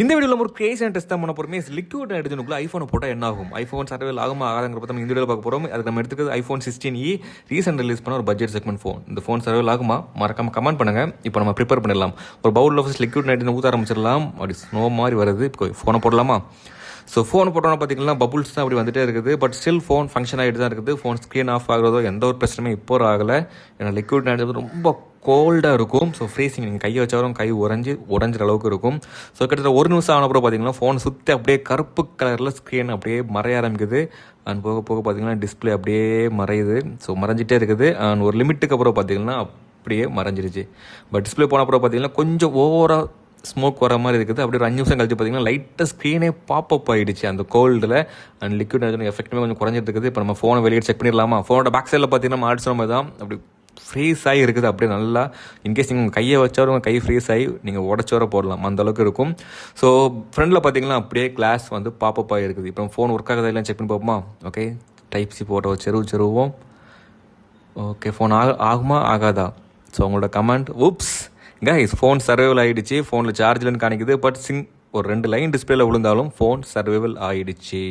இந்த வீடியோவில் ஒரு கிரேசியான டெஸ்ட் தான் பண்ண போகிறோமே லிக்விட் நைட்ரஜனுக்குள்ள ஐஃபோனை போட்டால் என்ன ஆகும் ஐஃபோன் சர்வேல் ஆகும் ஆகாதங்கிற பற்றி நம்ம இந்த வீடியோவில் பார்க்க போகிறோம் அதுக்கு நம்ம எடுத்துக்கிறது iPhone sixteen E recent release பண்ண ஒரு பட்ஜெட் செக்மெண்ட் ஃபோன் இந்த ஃபோன் சர்வேல் ஆகுமா மறக்காம கமெண்ட் பண்ணுங்க. இப்போ நம்ம ப்ரிப்பேர் பண்ணிடலாம். ஒரு பவுலில் ஃபஸ்ட் லிக்விட் நைட்ரஜன் ஊற்ற ஆரம்பிச்சிடலாம். அப்படி ஸ்னோ மாதிரி வருது. இப்போ ஃபோனை போடலாமா? ஸோ ஃபோன் போட்டோன்னா பார்த்தீங்கன்னா பபுள்ஸ் தான் அப்படி வந்துட்டே இருக்குது. பட் ஸ்டில் ஃபோன் ஃபங்க்ஷன் ஆகிட்டு தான் இருக்குது. ஃபோன் ஸ்க்ரீன் ஆஃப் ஆகிறதோ எந்த ஒரு பிரச்சனையும் இப்போ ஆகலை. ஏன்னா லிக்விட் நைட்ரஜன் ரொம்ப கோல்டாக இருக்கும். ஸோ ஃப்ரீசிங் நீங்கள் கையை வச்சாலும் கை உறைஞ்சி உடஞ்சிற அளவுக்கு இருக்கும். ஸோ கிட்டத்தட்ட ஒரு நிமிஷம் ஆனப்புறம் பார்த்தீங்கன்னா ஃபோன் சுற்றி அப்படியே கருப்பு கலரில் ஸ்க்ரீன் அப்படியே மறைய ஆரம்பிக்குது. அண்ட் போக போக பார்த்தீங்கன்னா டிஸ்பிளே அப்படியே மறையுது. ஸோ மறைஞ்சிட்டே இருக்குது. அண்ட் ஒரு லிமிட்டுக்கு அப்புறம் பார்த்தீங்கன்னா அப்படியே மறைஞ்சிருச்சு. பட் டிஸ்பிளே போன அப்புறம் பார்த்தீங்கன்னா கொஞ்சம் ஓவராக ஸ்மோக் வர மாதிரி இருக்குது. அப்படி ஒரு அஞ்சு நிமிஷம் கழிச்சு பார்த்தீங்கன்னா லைட்டாக ஸ்க்ரீனே பாப்பப் ஆகிடுச்சு அந்த கோல்டில் அண்ட் லிக்விட் எஃபெக்ட்டுமே கொஞ்சம் குறைஞ்சிட்டு இருக்குது. இப்போ நம்ம ஃபோனை வெளியே செக் பண்ணிடலாமா? ஃபோனோட பேக் சைடில் பார்த்தீங்கன்னா நம்ம தான் அப்படி ஃப்ரீஸ் ஆகி இருக்குது. அப்படியே நல்லா இன்கேஸ் நீங்கள் கையை வச்சாலும் உங்கள் கை ஃப்ரீஸ் ஆகி நீங்கள் உடச்சோர போடலாம். அந்த அளவுக்கு இருக்கும். ஸோ ஃப்ரண்டில் பார்த்தீங்கன்னா அப்படியே கிளாஸ் வந்து பாப்பப் இருக்குது. இப்போ ஃபோன் ஒர்க் ஆகுதா எல்லாம் செக் பண்ணி பார்ப்போமா? ஓகே டைப் சி போட்டோ செருவு செருவோம் ஓகே ஃபோன் ஆக ஆகுமா ஆகாதா? ஸோ உங்களோட comment oops guys phone survival ஆகிடுச்சு ஃபோனில் சார்ஜ்லன்னு காணிக்குது. பட் சிங் ஒரு ரெண்டு லைன் டிஸ்பிளேல விழுந்தாலும் ஃபோன் சர்வைவல் ஆகிடுச்சு